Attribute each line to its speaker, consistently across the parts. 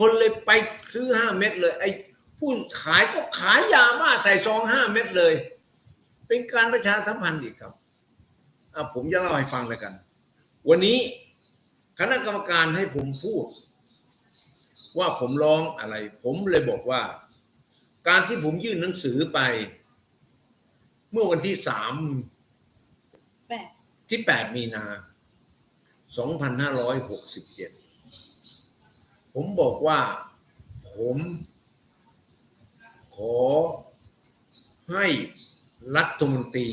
Speaker 1: คนเลยไปซื้อห้าเม็ดเลย ไอ้ผู้ขายก็ขายยาบ้าใส่ซองห้าเม็ดเลย เป็นการประชาสัมพันธ์อีกครับอะผมจะเล่าให้ฟังเลยกัน วันนี้คณะกรรมการให้ผมพูด ว่าผมร้องอะไร ผมเลยบอกว่า การที่ผมยื่นหนังสือไป เมื่อวันที่สาม
Speaker 2: แปด
Speaker 1: ที่แปดมีนาสองพันห้าร้อยหกสิบเจ็ด ผมบอกว่า ผม ขอให้รัฐมนตรี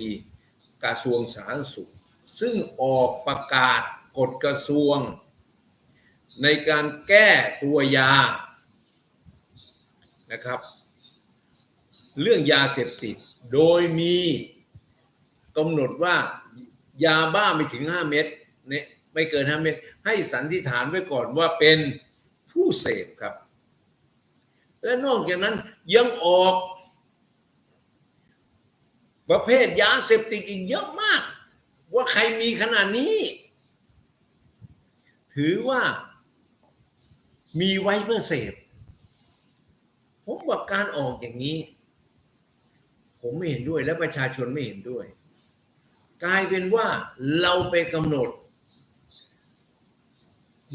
Speaker 1: กระทรวงสาธารณสุข ซึ่งออกประกาศกฎกระทรวง ในการแก้ตัวยานะครับ เรื่องยาเสพติดโดยมีกำหนดว่ายาบ้าไม่ถึง 5 เม็ดเนี่ยไม่เกิน 5 เม็ดให้สันนิษฐานไว้ก่อนว่าเป็น ผู้เสพครับ และนอกจากนั้นยังออก ประเภทยาเสพติดอีกเยอะมาก ว่าใครมีขนาดนี้ ถือว่ามีไว้เพื่อเสพ ผมว่าการออกอย่างนี้ ผมไม่เห็นด้วยและประชาชนไม่เห็นด้วย กลายเป็นว่าเราไปกำหนด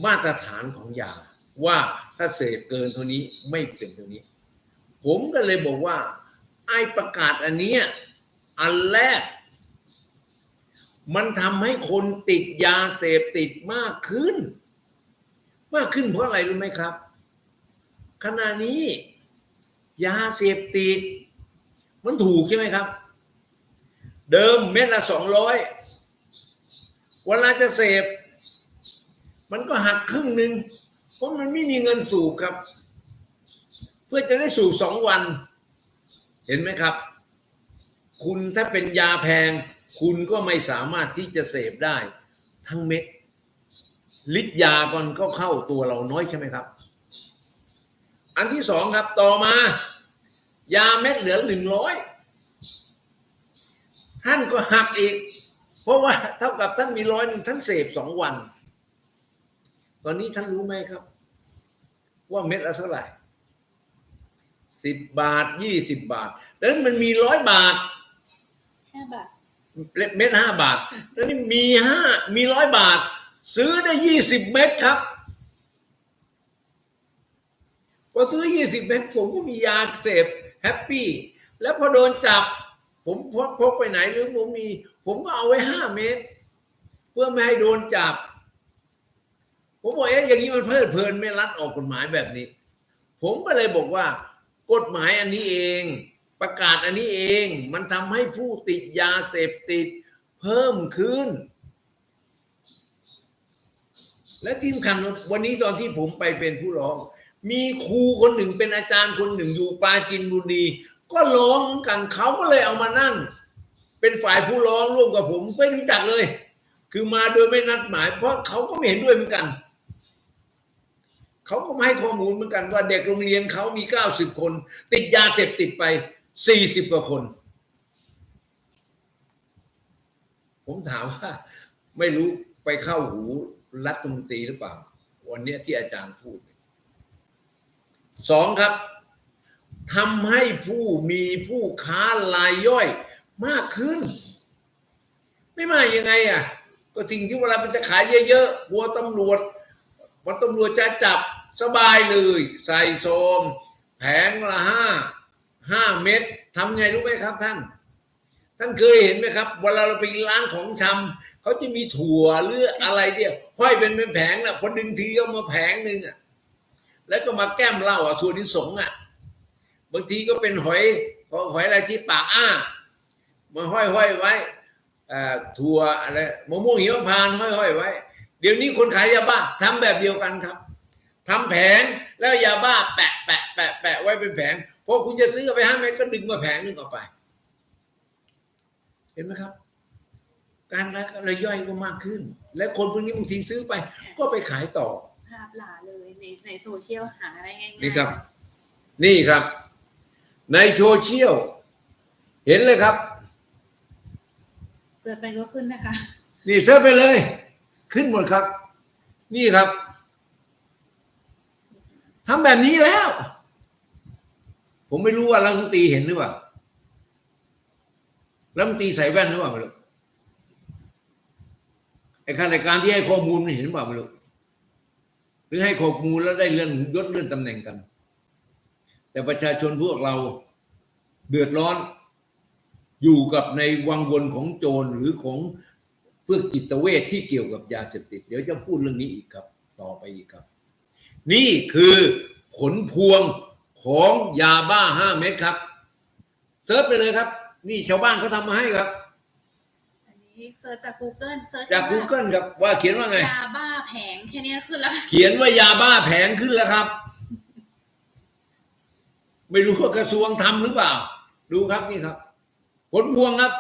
Speaker 1: มาตรฐานของยา ว่าถ้าเสพเกินเท่านี้ไม่เป็นเท่านี้ ผมก็เลยบอกว่า ไอ้ประกาศอันนี้อันแรก มันทำให้คนติดยาเสพติดมากขึ้น มากขึ้นเพราะอะไรรู้ไหมครับ ขณะนี้ ยาเสพติด มันถูกใช่ไหมครับ เดิมเม็ดละสองร้อยเวลาจะเสพ มันก็หักครึ่งหนึ่ง ราะมันไม่มีเงินสูบครับ เพื่อจะได้สูบสองวัน เห็นไหมครับ คุณถ้าเป็นยาแพง คุณก็ไม่สามารถที่จะเสพได้ ทั้งเม็ดลิตรยาก่อนก็เข้าตัวเราน้อยใช่ไหมครับ อันที่สองครับต่อมา ยาเม็ดเหลือหนึ่งร้อยท่านก็หักอีก เพราะว่าเท่ากับท่านมีร้อยหนึ่งท่านเสพสองวัน ตอนนี้ท่านรู้ไหมครับ ว่าเม็ดละเท่าไหร่สิบบาทยี่สิบบาท แล้วมันมีร้อยบาท
Speaker 2: ห้าบาท
Speaker 1: เม็ดห้าบาท แล้วนี่มีห้ามีร้อยบาท ซื้อได้ยี่สิบเม็ดครับพอซื้อยี่สิบเม็ดผมก็มียาเสพแฮปปี้ แล้วพอโดนจับ ผมพกพกไปไหนหรือผมมี ผมก็เอาไว้ห้าเม็ดเพื่อไม่ให้โดนจับ ผมบอกเอ๊ะอย่างนี้มันเพลิดเพลินไม่รัดออกกฎหมายแบบนี้ ผมก็เลยบอกว่า กฎหมายอันนี้เอง ประกาศอันนี้เอง มันทำให้ผู้ติดยาเสพติด เพิ่มขึ้น และที่สำคัญวันนี้ตอนที่ผมไปเป็นผู้ร้อง มีครูคนหนึ่งเป็นอาจารย์คนหนึ่งอยู่ปราจีนบุรีก็ร้องเหมือนกันเขาก็เลยเอามานั่ง เป็นฝ่ายผู้ร้องร่วมกับผมไม่รู้จักเลย คือมาโดยไม่นัดหมาย เพราะเขาก็ไม่เห็นด้วยเหมือนกัน เขาก็มาให้ข้อมูลเหมือนกันว่าเด็กโรงเรียนเขามีเก้าสิบคน ติดยาเสพติดไปสี่สิบกว่าคน ผมถามว่า ไม่รู้ไปเข้าหูรัฐมนตรีหรือเปล่า วันนี้ที่อาจารย์พูดสองครับทำให้ผู้มีผู้ค้ารายย่อยมากขึ้น ไม่มากยังไงอะ ก็สิ่งที่เวลามันจะขายเยอะๆกลัวตำรวจ พอตำรวจจะจับสบายเลย ใส่ซองแผงละห้าห้าเม็ดทำไงรู้ไหมครับท่าน ท่านเคยเห็นไหมครับเวลาเราไปร้านของชำเขาจะมีถั่วหรืออะไรเนี่ยห้อยเป็นเป็นแผงนะพอดึงทีก็มาแผงหนึ่งอะแล้วก็มาแก้มเหล้าอะถั่วนิสงอะบางทีก็เป็นหอยหอยอะไรที่ปากอ้ามาห้อยห้อยไว้อ่อถั่วอะไรมะม่วงหิมพานห้อยห้อยไว้ เดี๋ยวนี้คนขายยาบ้าทำแบบเดียวกันครับทำแผงแล้วยาบ้าแปะแปะแปะแปะไว้เป็นแผงพอคุณจะซื้อไปห้าเมตรก็ดึงมาแผงหนึงออกไป เห็นไหมครับ การรักระย่อยก็มากขึ้น และคนพวกนี้บางทีซื้อไป ก็ไปขายต่อ
Speaker 2: ภาพหลาเลยในในโซเชียลหาได้ง่ายๆ
Speaker 1: นี่ครับ นี่ครับ ในโซเชียลเห็นเลยครับ
Speaker 2: เสิร์ชไปก็ขึ้นนะคะ
Speaker 1: นี่เซิร์ชไปเลย ขึ้นหมดครับ นี่ครับทำแบบนี้แล้ว ผมไม่รู้ว่ารัฐมนตรีเห็นหรือเปล่ารัฐมนตรีใส่แว่นหรือเปล่าไม่รู้ไอ้ข้าราชการที่ให้ข้อมูลมันเห็นหรือเปล่าไม่รู้หรือให้ข้อมูลแล้วได้เลื่อนยศเลื่อนตำแหน่งกัน แต่ประชาชนพวกเราเดือดร้อน อยู่กับในวังวนของโจรหรือของ เพื่อจิตเวชที่เกี่ยวกับยาเสพติด เดี๋ยวจะพูดเรื่องนี้อีกครับ ต่อไปอีกครับ นี่คือผลพวงของยาบ้าห้าเม็ดครับเซิร์ชไปเลยครับ นี่ชาวบ้านเขาทำมาให้ครับ
Speaker 2: อันนี้เซิร์ชจาก Google เซิร์ช
Speaker 1: จาก Google ครับว่าเขียนว่าไง
Speaker 2: ยาบ้าแผงแค่เนี้ยขึ้นแล้ว
Speaker 1: เขียนว่ายาบ้าแผงขึ้นแล้วครับ ไม่รู้ว่ากระทรวงทำหรือเปล่า ดูครับนี่ครับ ผลพวงครับ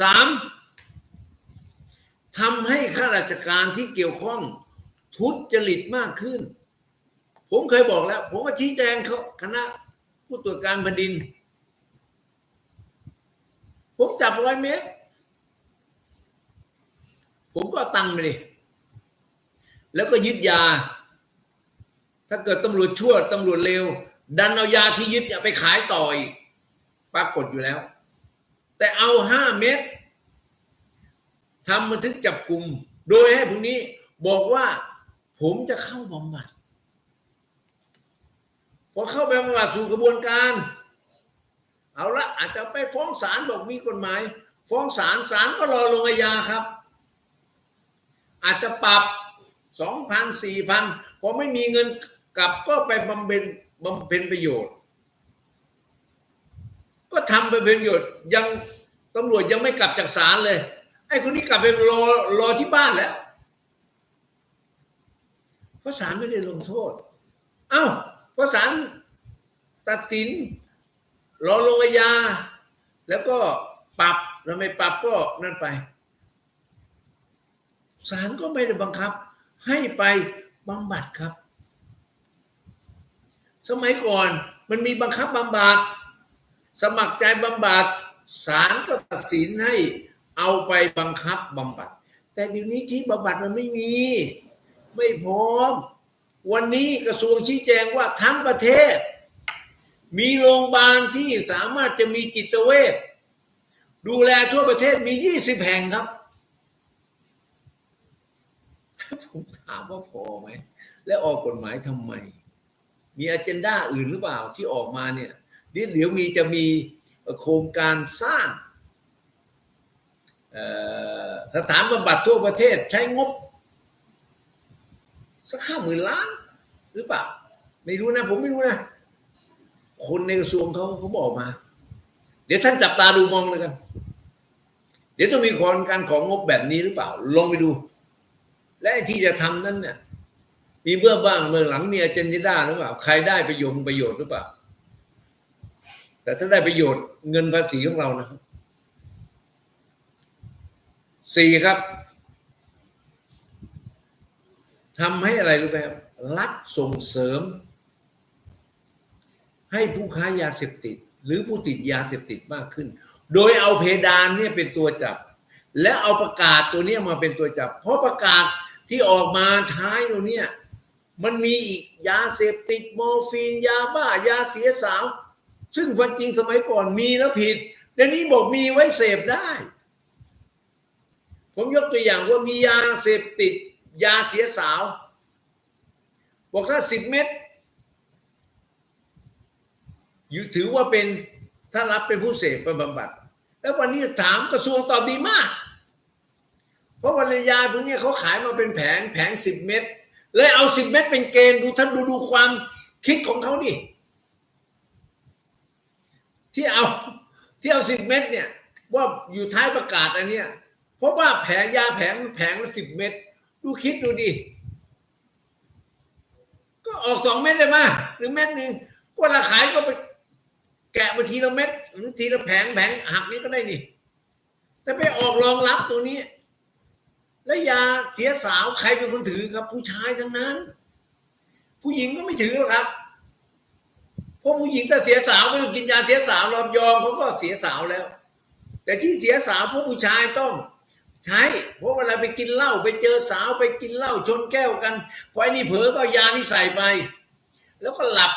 Speaker 1: สาม ทำให้ข้าราชการที่เกี่ยวข้องทุจริตมากขึ้น ผมเคยบอกแล้ว ผมก็ชี้แจงเขาคณะผู้ตรวจการแผ่นดิน ผมจับร้อยเมตร ผมก็ตังไปดิแล้วก็ยึดยา ถ้าเกิดตำรวจชั่วตำรวจเลวดันเอายาที่ยึดเนี่ยไปขายต่ออีกปรากฏอยู่แล้ว แต่เอาห้าเม็ด ทำบันทึกจับกลุ่ม โดยให้พวกนี้บอกว่า ผมจะเข้าบำบัดพอเข้าไปบำบัดสู่กระบวนการ เอาละอาจจะไปฟ้องศาลบอกมีกฎหมาย ฟ้องศาลศาลก็รอลงอาญาครับ อาจจะปรับสองพันสี่พันพอไม่มีเงินกลับก็ไปบำเพ็ญบำเพ็ญประโยชน์ ก็ทำไปเป็นประโยชน์ยังตำรวจยังไม่กลับจากศาลเลย ไอ้คนนี้กลับไปรอรอที่บ้านแล้วเพราะศาลไม่ได้ลงโทษ เอ้าเพราะศาลตัดสิน รอลงอาญาแล้วก็ปรับแล้วไม่ปรับก็นั่นไปศาลก็ไม่ได้บังคับ ให้ไปบำบัดครับ สมัยก่อนมันมีบังคับบำบัดสมัครใจบำบัดศาลก็ตัดสินให้ เอาไปบังคับบำบัด แต่เดี๋ยวนี้ที่บำบัดมันไม่มี ไม่พร้อม วันนี้กระทรวงชี้แจงว่าทั้งประเทศ มีโรงพยาบาลที่สามารถจะมีจิตเวชดูแลทั่วประเทศมี20แห่งครับ ผมถามว่าพอไหม และออกกฎหมายทำไม มีอ g e n d a อื่นหรือเปล่าที่ออกมาเนี่ยเดี๋ยวมีจะมีโครงการสร้าง สถานบำบัดทั่วประเทศใช้งบ สักห้าหมื่นล้าน หรือเปล่า ไม่รู้นะ ผมไม่รู้นะ คนในกระทรวงเขาเขาบอกมา เดี๋ยวท่านจับตาดูมองเลยกัน เดี๋ยวต้องมีคนการของงบแบบนี้หรือเปล่า ลองไปดู และที่จะทำนั้นเนี่ยมีเบื้องบ้างเบื้องหลังมีอเจนดาหรือเปล่า ใครได้ประโยชน์ประโยชน์หรือเปล่า แต่ถ้าได้ประโยชน์เงินภาษีของเรานะครับ สี่ครับทำให้อะไรรู้ไหมครับรัฐส่งเสริม ให้ผู้ค้ายาเสพติด หรือผู้ติดยาเสพติดมากขึ้น โดยเอาเพดานเนี่ยเป็นตัวจับ และเอาประกาศตัวเนี้ยมาเป็นตัวจับ เพราะประกาศที่ออกมาท้ายตัวเนี้ยมันมีอีกยาเสพติด มอร์ฟีน ยาบ้ายาเสียสาว ซึ่งความจริงสมัยก่อนมีแล้วผิดเดี๋ยวนี้บอกมีไว้เสพได้ ผมยกตัวอย่างว่ามียาเสพติด ยาเสียสาว บอกถ้าสิบเม็ดอยู่ถือว่าเป็นถ้ารับเป็นผู้เสพไปบำบัด แล้ววันนี้ถามกระทรวงตอบดีมาก เพราะวันยาพวกนี้เขาขายมาเป็นแผงแผงสิบเม็ดเลยเอาสิบเม็ดเป็นเกณฑ์ดูท่านดูดูความคิดของเขาดิที่เอาที่เอาสิบเม็ดเนี่ย ว่าอยู่ท้ายประกาศอันเนี้ย เพราะว่าแผงยาแผงแผงละสิบเม็ดดูคิดดูดิ ก็ออกสองเม็ดได้มาหรือเม็ดหนึ่งก็ราขายก็ไปแกะมาทีละเม็ดหรือทีละแผงแผงหักนี้ก็ได้นี่ แต่ไปออกรองรับตัวนี้ แล้วยาเสียสาวใครเป็นคนถือครับ ผู้ชายทั้งนั้น ผู้หญิงก็ไม่ถือหรอกครับเพราะผู้หญิงถ้าเสียสาวไม่ต้องกินยาเสียสาวรอมยอมเขาก็เสียสาวแล้ว แต่ที่เสียสาวพราะผู้ชายต้อง ใช่เพราะเวลาไปกินเหล้าไปเจอสาวไปกินเหล้าชนแก้วกันพอไอ้นี่เผลอก็ยานี่ใส่ไป แล้วก็หลับ